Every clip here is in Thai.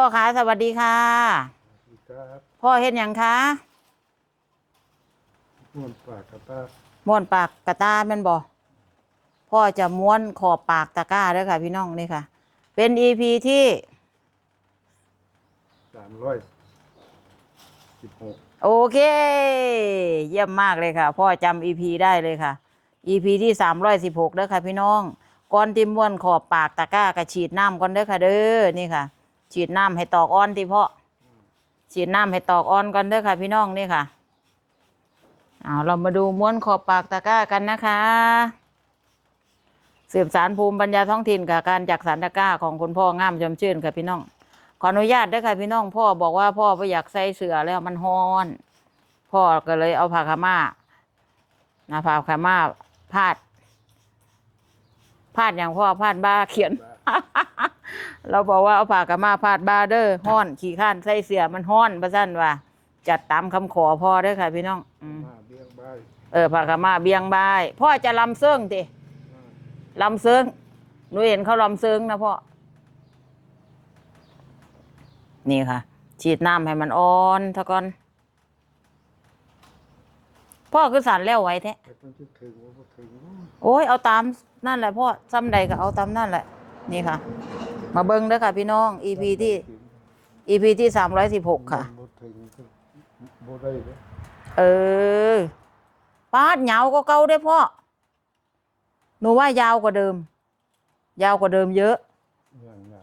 พ่อคะสวัสดีค่ะ ครับพ่อเห็นอย่างคะม้วนปากกระตาม้วนปากกระตาแม่นบ่พ่อจะม้วนขอบปากตะกร้าเด้วยค่ะ พี่น้องนี่ค่ะ เป็นอีพีที่สามร้อยสิบหกโอเค เยี่ยมมากเลยค่ะ พ่อจำอีพีได้เลยค่ะอีพีที่สามร้อยสิบหกเด้อค่ะ พี่น้องก่อนที่ม้วนขอบปากตะกร้ากระฉีดน้ำก่อนเด้อค่ะเด้อนี่ค่ะ ฉีดน้ำให้ตอกอ้อนที่พ่อฉีดน้ำให้ตอกอ้อนก่อนเด้อค่ะ พี่น้องนี่ค่ะเอาเรามาดูม้วนขอบปากตะกร้ากันนะคะสืบสารภูมิปัญญาท้องถิ่นกับการจักสารตะกร้าของคุณพ่องามจำชื่นค่ะพี่น้อง ขออนุญาตด้วยค่ะพี่น้อง พ่อบอกว่าพ่อไม่อยากใส่เสื้อแล้วมันฮ้อน พ่อก็เลยเอาผ้าขาวม่านะผ้าขาวม่าพาด พาดอย่างพ่อพาดบ้าเขียน เราบอกว่าเอาผ้าขาวม่าพาดบ้าเด้อฮ้อน ขี่ข้านใส่เสื้อมันฮ้อนประสั้นว่า จัดตามคำขอพ่อเด้อค่ะ พี่น้องอืม มาเบี้ยงใบายเออผ้าขาวม่าเบียงบายพ่อจะลำเซิงติลำเซิงหนูเห็นเขาลำเซิงนะพ่อ นี่ค่ะ ฉีดน้ำให้มันอ่อนเท่าก่อน พ่อคือสารแล้วไว้แท้ไอ้คนที่ถึงว่าบ่ถึงโอ้ยเอาตามนั่นแหละพ่อซ้ำใดก็เอาตามนั่นแหละ นี่ค่ะ มาเบิ้งเด้อค่ะพี่น้อง EP ที่ EP ที่สามร้อยสิบหกค่ะ บ่ถึงก็บ่ได้เลยเออปาดเหงาก็เก่าได้อพ่อหนูว่ายาวกว่าเดิม ยาวกว่าเดิมเยอะ อย่างเหงา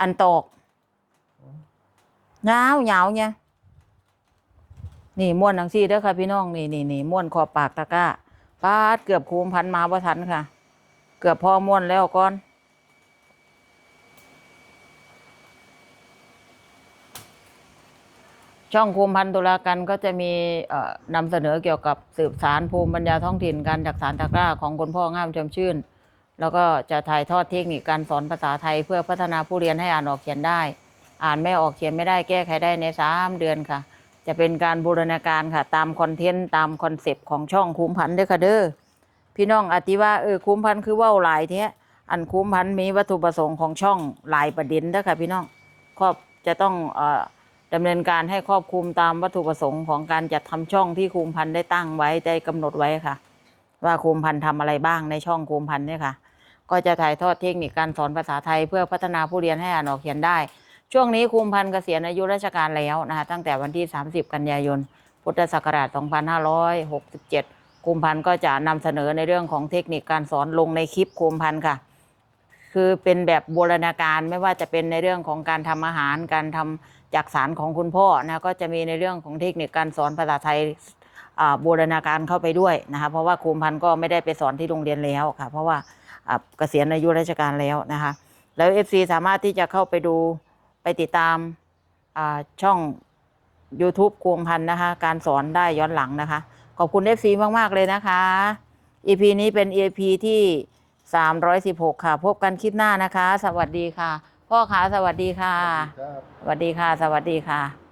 อันตอกเหงาเหงาเนี่ยนี่ม้วนทังซี่เด้อค่ะพี่น้องนี่นี่นี่ม้วนขอบปากตะกร้าปาดเกือบคูมพันมาบ่ทันค่ะ เกือบพอม้วนแล้วก่อน ช่องภูมิพันธ์ตุลากันก็จะมีนำเสนอเกี่ยวกับสืบสารภูมิปัญญาท้องถิ่นการจักสารตะกร้าของคุณพ่องามชมชื่น แล้วก็จะถ่ายทอดเทคนิคการสอนภาษาไทย เพื่อพัฒนาผู้เรียนให้อ่านออกเขียนได้ อ่านไม่ออกเขียนไม่ได้แก้ไขได้ในสามเดือนค่ะ จะเป็นการบูรณาการค่ะ ตามคอนเทนต์ตามคอนเซปต์ของช่องคุ้มพันธ์เด้อค่ะเด้อพี่น้องอธิว่าเออคุ้มพันธ์คือว่าหลายเท้อันคุ้มพันธ์มีวัตถุประสงค์ของช่องหลายประเด็นเด้อค่ะพี่น้องครอบจะต้องเอ่อ ดำเนินการให้ครอบคลุมตามวัตถุประสงค์ของการจัดทำช่องที่คุมพันธุ์ได้ตั้งไว้ได้กำหนดไว้ค่ะ ว่าคุมพันธุ์ทำอะไรบ้างในช่องคุมพันธุ์เนี่ยค่ะ ก็จะถ่ายทอดเทคนิคการสอนภาษาไทยเพื่อพัฒนาผู้เรียนให้อ่านออกเขียนได้ ช่วงนี้คุมพันธุ์เกษียณอายุราชการแล้วนะคะตั้งแต่วันที่ 30 กันยายน พุทธศักราช 2567คุมพันธุ์ก็จะนำเสนอในเรื่องของเทคนิคการสอนลงในคลิปคุมพันธุ์ค่ะ คือเป็นแบบบูรณาการไม่ว่าจะเป็นในเรื่องของการทำอาหาร การทำจากสารของคุณพ่อนะก็จะมีในเรื่องของเทคนิคการสอนภาษาไทยบูรณาการเข้าไปด้วยนะคะเพราะว่าครูพันธ์ก็ไม่ได้ไปสอนที่โรงเรียนแล้วค่ะ เพราะว่าเกษียณอายุราชการแล้วนะคะแล้ว FC สามารถที่จะเข้าไปดูไปติดตามช่อง YouTube ครูพันธ์นะคะ การสอนได้ย้อนหลังนะคะ ขอบคุณ FC มาก ๆ เลยนะคะ EP นี้เป็น EP ที่ 316 ค่ะ พบกันคลิปหน้านะคะ สวัสดีค่ะ พ่อขาสวัสดีค่ะครับสวัสดีค่ะ สวัสดีค่ะ